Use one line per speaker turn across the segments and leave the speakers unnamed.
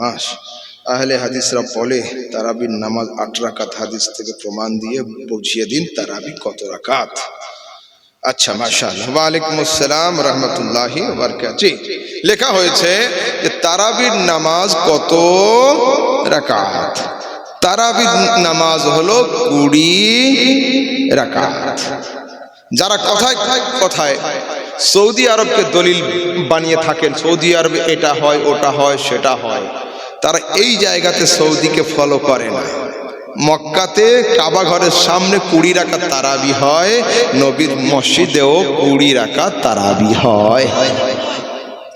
মাস। আহলে হাদিসরা বলে, তারাবির নামাজ আট রাকাত হাদিস থেকে প্রমাণ দিয়ে বুঝিয়ে দিন তারাবি কত রাকাত। আচ্ছা মাশাআল্লাহ। ওয়ালাইকুম আসসালাম রহমতুল্লাহি জি লেখা হয়েছে যে তারাবির নামাজ কত রাকাত? তারাবির নামাজ হলো কুড়ি রাকাত। যারা কথায় কথায় সৌদি আরবকে দলিল বানিয়ে থাকেন, সৌদি আরবে এটা হয়, ওটা হয়, সেটা হয়। তারা এই জায়গাতে সৌদিকে ফলো করে না। মক্কাতে কাবা ঘরের সামনে কুড়ি রাখা তারাবি হয়, নবীর মসজিদেও কুড়ি রাখা তারাবি হয়।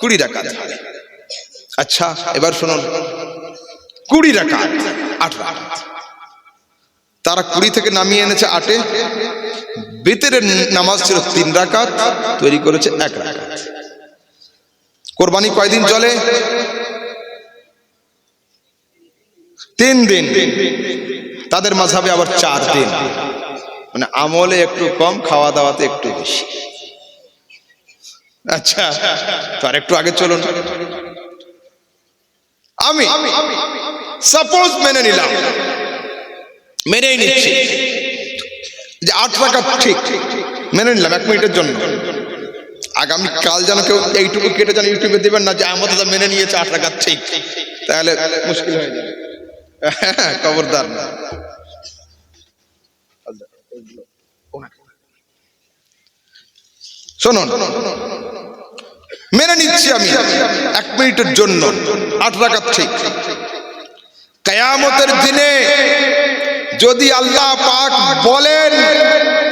কুড়ি রাখা আচ্ছা এবার শুনুন। কুড়ি রাখা আট তারা কুড়ি থেকে নামিয়ে এনেছে আটে। বেতের নামাজ ছিল তিন রাকাত তৈরি করেছে এক রাকাত কোরবানি কয়দিন চলে? তিন দিন। তাদের মাঝাবে আবার চার দিন। মানে আমলে একটু কম খাওয়া দাওয়াতে একটু বেশি। আচ্ছা তো আর একটু আগে চলুন। আমি সাপোজ মেনে নিলাম। মেনেই নিচ্ছি। যে আট টাকা ঠিক। মেনে নিলাম এক মিনিটের জন্য। আগামী কাল যেন কেউ এইটুকু কেটে যেন ইউটিউবে দেবেন না যে আমাদের মেনে নিয়েছে আট টাকা ঠিক। তাহলে মুশকিল হয়ে যাবে। খবরদার। শুনুন, মেনে নিচ্ছি আমি এক মিনিটের জন্য, আট টাকা ঠিক। কেয়ামতের দিনে যদি আল্লাহ পাক বলেন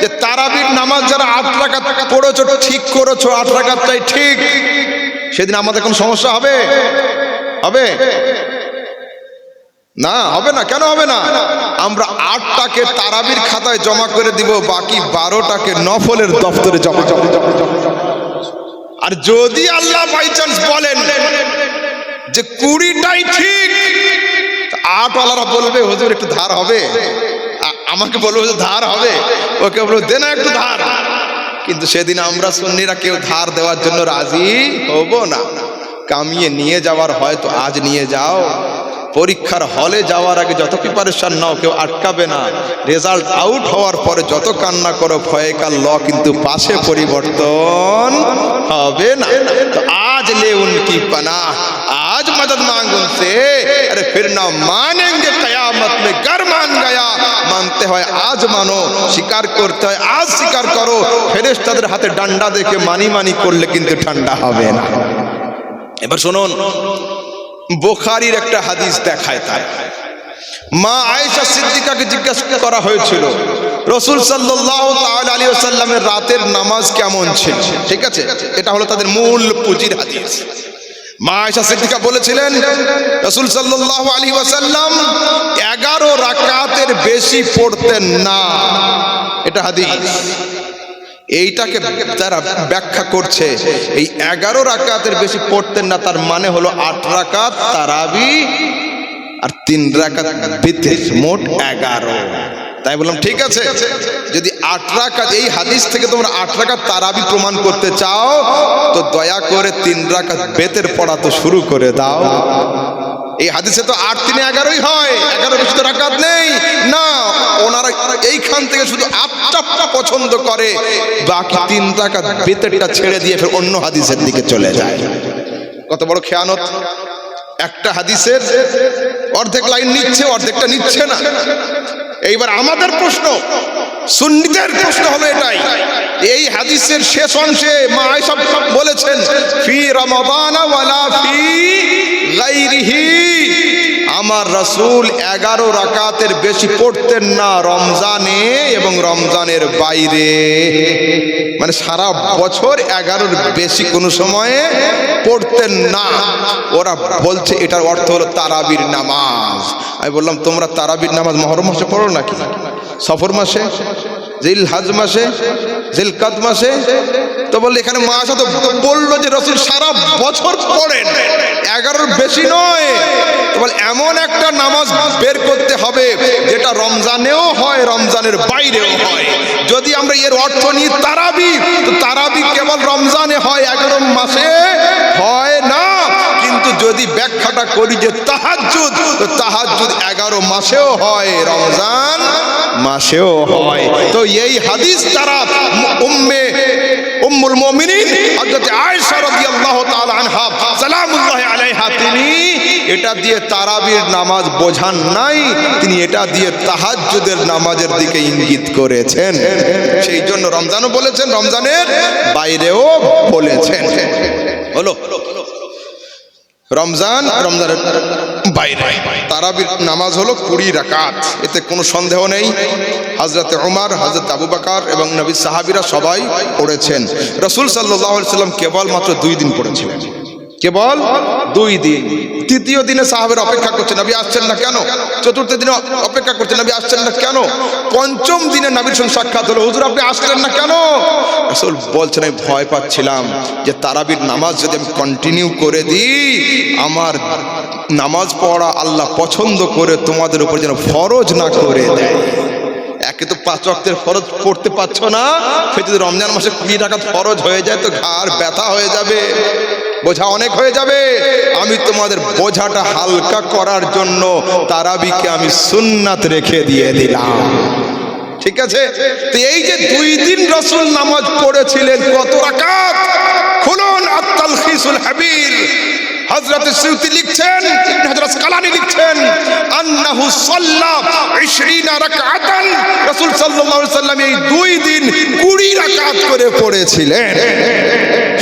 যে তারাবির নামাজ যারা আট রাকাত পড়েছো, ঠিক করেছ, আট রাকাতটাই ঠিক, সেদিন আমাদের কোনো সমস্যা হবে? হবে? না, হবে না, কেন হবে না? আমরা আটটাকে তারাবির খাতায় জমা করে দিব, বাকি বারোটাকে নফলের দফতরে জমা জমা জমা জমা আর যদি আল্লাহ বাই চান্স বলেন যে কুড়িটাই ঠিক আট আটওয়ালারা বলবে, হুজুর, একটু ধার হবে। আমাকে বলব যে ধার হবে। ওকে বলব, দে না একটু ধার। কিন্তু সেদিন আমরা সুন্নিরা কেউ ধার দেওয়ার জন্য রাজি হব না। কামিয়ে নিয়ে যাওয়ার হয়তো আজ নিয়ে যাও। পরীক্ষার হলে যাওয়ার আগে যত প্রিপারেশান নাও, কেউ আটকাবে না। রেজাল্ট আউট হওয়ার পরে যত কান্না করো ফয়েকার ল কিন্তু পাশে পরিবর্তন হবে না। আজ লে উনকি পানা? আজ মদদ মাঙ্গ উনসে আরে ফির না মানেঙ্গে কয়ামত মে গর মান গয়া। মানতে হয় আজ মানো স্বীকার করতে হয় আজ স্বীকার করো। ফেরেশ তাদের হাতে ডান্ডা দেখে মানি মানি করলে কিন্তু ঠান্ডা হবে না। এবার শুনুন। বোখারির একটা হাদিস দেখায় তাই মা আয়েশা সিদ্দিকাকে জিজ্ঞাসা করা হয়েছিল, রসুল সাল্লাহ আলী রাতের নামাজ কেমন ছিল? ঠিক আছে? এটা হলো তাদের মূল পুঁজির হাদিস। মা আয়েশা সিদ্দিকা বলেছিলেন, রসুল সাল্লাহ আলী ওয়াসাল্লাম এগারো রাকাতের বেশি পড়তেন না। এটা হাদিস। এইটাকে তারা ব্যাখ্যা করছে, এই এগারো রাকাতের বেশি পড়তেন না, তার মানে হলো আট রাকাত তারাবি আর তিন রাকাত বিতের মোট এগারো। তাই বললাম, ঠিক আছে? যদি আট রাকাত, এই হাদিস থেকে তোমরা আট রাকাত তারাবি প্রমাণ করতে চাও, তো দয়া করে তিন রাকাত বেতের পড়া তো শুরু করে দাও। এই হাদিসে তো আট তিনে এগারোই হয়, এগারো বেশি তো রাকাত নেই। না, ওনারা এইখান থেকে শুধু আটটা পছন্দ করে, বাকি তিন রাকাত বেতেরটা ছেড়ে দিয়ে ফের অন্য হাদিসের দিকে চলে যায়। কত বড় খেয়ানত। একটা হাদিসের অর্ধেক লাইন নিচ্ছে, অর্ধেকটা নিচ্ছে না। এইবার আমাদের প্রশ্ন, সুন্নিদের প্রশ্ন হলো এটাই। এই হাদিসের শেষ অংশে মা আয়েশা বলেছেন, ফি রমাদান ওয়ালা ফি গাইরিহি আমার রাসূল এগারো রাকাতের বেশি পড়তেন না রমজানে এবং রমজানের বাইরে। মানে সারা বছর এগারোর বেশি কোনো সময়ে পড়তেন না। ওরা বলছে, এটার অর্থ হলো তারাবির নামাজ। আমি বললাম, তোমরা তারাবির নামাজ মহরম মাসে পড়ো নাকি? সফর মাসে, জিল হাজ মাসে জিলকাত মাসে, তো বললে এখানে মাস তো বলল যে রসুল সারা বছর পড়েন। এগারোর বেশি নয়। তো বল এমন একটা নামাজ বের করতে হবে, যেটা রমজানেও হয়, রমজানের বাইরেও হয়। যদি আমরা এর অর্থ নিই তারাবি, তো তারাবি কেবল রমজানে হয়, এগারো মাসে হয় যদি ব্যাখ্যাটা করি যে তাহাজ্জুদ, তো তাহাজ্জুদ এগারো মাসেও হয়, রমজান মাসেও হয়। তো এই হাদিস তারা উম্মে, উম্মুল মুমিনিন হযরত আয়েশা রাদিয়াল্লাহু তাআলা আনহা সালামুল্লাহ আলাইহা, তিনি এটা দিয়ে তারাবির নামাজ বোঝান নাই, তিনি এটা দিয়ে তাহাজ্জুদের নামাজের দিকে ইঙ্গিত করেছেন। সেই জন্য রমজানও বলেছেন, রমজানের বাইরেও বলেছেন। হলো রমজান রমজানের বাইরে। তারাবির নামাজ হলো কুড়ি রাকাত। এতে কোনো সন্দেহ নেই। হাজরতে উমার হাজরত আবু বাকার এবং নবী সাহাবিরা সবাই পড়েছেন। রসুল সাল্লাহ সাল্লাম কেবল মাত্র দুই দিন পড়েছিলেন। কেবল দুই দিন। তৃতীয় দিনে সাহাবের অপেক্ষা করছেন নবী আসছেন না কেন? চতুর্থ দিনে অপেক্ষা করছেন নবী আসছেন না কেন? পঞ্চম দিনে নবীর সঙ্গে সাক্ষাৎ হলো, হুজুর আপনি আসলেন না কেন? আসল বলছেন, আমি ভয় পাচ্ছিলাম যে তারাবির নামাজ যদি আমি কন্টিনিউ করে দিই, আমার নামাজ পড়া আল্লাহ পছন্দ করে তোমাদের উপর যেন ফরজ না করে দেয়। একে তো পাঁচ অক্টের ফরজ পড়তে পারছ না। সে যদি রমজান মাসে কুড়ি টাকা ফরজ হয়ে যায়, তো ঘাড় ব্যথা হয়ে যাবে। বোঝা অনেক হয়ে যাবে। আমি তোমাদের বোঝাটা হালকা করার জন্য তারাবিকে আমি সুন্নাত রেখে দিয়ে দিলাম। ঠিক আছে? তো এই যে দুই দিন রসুল নামাজ পড়েছিলেন কত রাকাত? খুলুন আত্তাল খিসুল হাবির হযরত সিউতি লিখছেন হযরত কালানি লিখছেন আন্নাহু সাল্লা 20 রাকাতান। রাসূল সাল্লাল্লাহু আলাইহি এই দুই দিন 20 রাকাত করে পড়েছিলেন।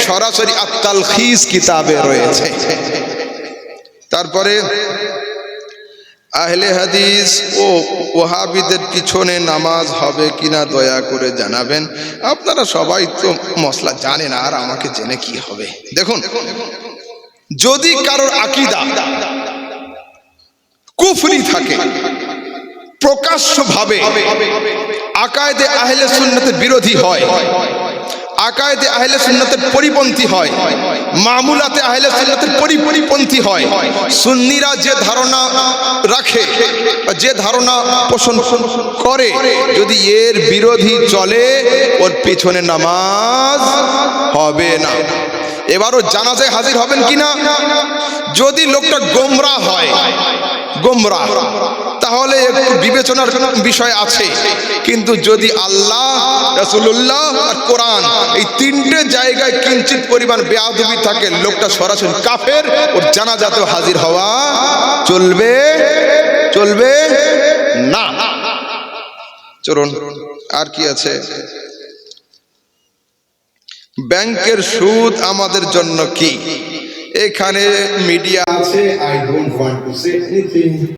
সরাসরি আত্তাল খিস কিতাবে রয়েছে। তারপরে আহলে হাদিস ও ওহাবিদের পিছনে নামাজ হবে কিনা দয়া করে জানাবেন। আপনারা সবাই তো মশলা জানেন আর আমাকে জেনে কি হবে। দেখুন, যদি কারোর আকিদা কুফরি থাকে। প্রকাশ্যভাবে আকায়দে আহলে সুন্নতের বিরোধী হয়। আকায়দে আহলে সুন্নতের পরিপন্থী হয়। মামুলাতে আহলে সুন্নতের পরিপরিপন্থী হয়। সুন্নিরা যে ধারণা রাখে যে ধারণা পোষণ করে, যদি এর বিরোধী চলে, ওর পিছনে নামাজ হবে না। এবারও জানাজায় হাজির হবেন কিনা? যদি লোকটা গোমরা হয় গোমরা। তাহলে একটু বিবেচনার বিষয় আছে। কিন্তু যদি আল্লাহ রসুল্লাহ আর কোরআন এই তিনটে জায়গায় কিঞ্চিত পরিমাণ বেয়াদবি থাকে, লোকটা সরাসরি কাফের, ওর জানাজাতেও হাজির হওয়া চলবে চলবে না। চলুন, আর কি আছে? ব্যাংকের সুদ আমাদের জন্য কি? এখানে মিডিয়া
আছে I don't want to say anything